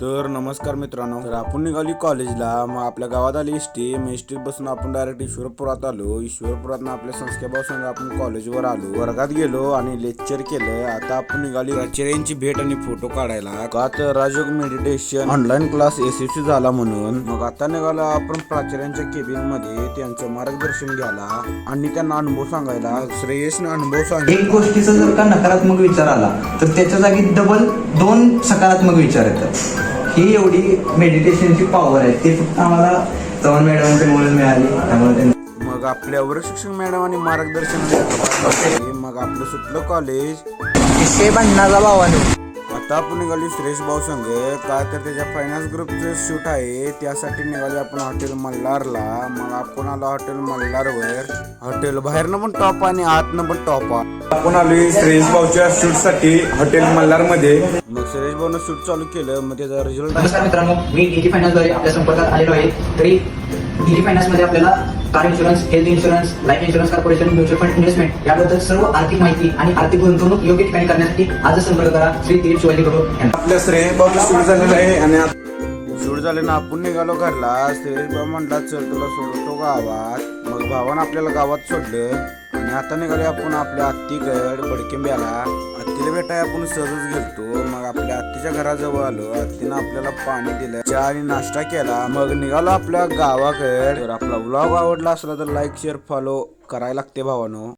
तर नमस्कार मित्रांनो तर आपण निघाली कॉलेजला. मग आपल्या गावात आली एस टी मग एस टीत बसून आपण डायरेक्ट ईश्वरपुरात आलो. ईश्वरपुरात आपल्या संस्थेपासून आपण कॉलेजवर आलो. वर्गात गेलो आणि लेक्चर केलं. आता आपण निघाली प्राचार्यांची भेट आणि फोटो काढायला. का तर Rajyoga meditation online class SSC झाला म्हणून. मग आता निघालो आपण प्राचार्यांच्या केबिनमध्ये. त्यांचं मार्गदर्शन घ्यायला आणि त्यांना अनुभव सांगायला. श्रेयसनं अनुभव सांग एक गोष्टीचा जर का नकारात्मक विचार आला तर त्याच्या जागी डबल दोन सकारात्मक विचार येतात. ही एवढी मेडिटेशनची पॉवर आहे. ती फक्त आम्हाला चव्हाण मॅडमांच्यामुळे मिळाली. त्यामुळे मग आपल्यावर शिक्षक मॅडमांनी मार्गदर्शन केलं. मग आपलं सुटलं कॉलेज विषय भावानो. आता आपण निघाली सुरेश भाऊ संघ. काय तर त्याच्या फायनान्स ग्रुपचं शूट आहे. त्यासाठी निघाले आपण हॉटेल मल्हारला. मग आपण आलो हॉटेल मल्हारवर. हॉटेल बाहेरनं पण टॉप आणि आतनं पण टॉप आहे. आपण आलोय सुरेश भाऊच्या शूटसाठी हॉटेल मल्हारमध्ये मग सुरेश भाऊनं शूट चालू केलं. मग त्याचा रिझल्ट नमस्कार मित्रांनो मी डीजी फायनान्सद्वारे आपल्या संपर्कात आलेलो आहे. तरी डीजी फायनान्समध्ये आपल्याला car insurance health insurance life insurance corporation mutual fund investment याबद्दल सर्व आर्थिक माहिती आणि आर्थिक गुंतवणूक योग्य ठिकाणी करण्यासाठी आजच संपर्क करा. श्री दिलीप शिवाजी आपल्या श्रेयस झालेलं आहे आणि शूट झाले ना आपण निघालो घरला. सुरेश भाऊ म्हणला चल तुला सोडतो गावात. मग भावानं आपल्याला गावात सोडलं. आणि आता निघाले आपण आपल्या आत्तीकड बडकिंब्याला. आत्तीला भेटाय आपण सहजच गेलतो. मग आपल्या आत्तीच्या घराजवळ आलो. आत्तीनं आपल्याला पाणी दिलं. चहा आणि नाश्ता केला. मग निघालो आपल्या गावाकड. तर आपला व्लॉग आवडला असला तर लाईक शेअर फॉलो करायला लागते भावानो.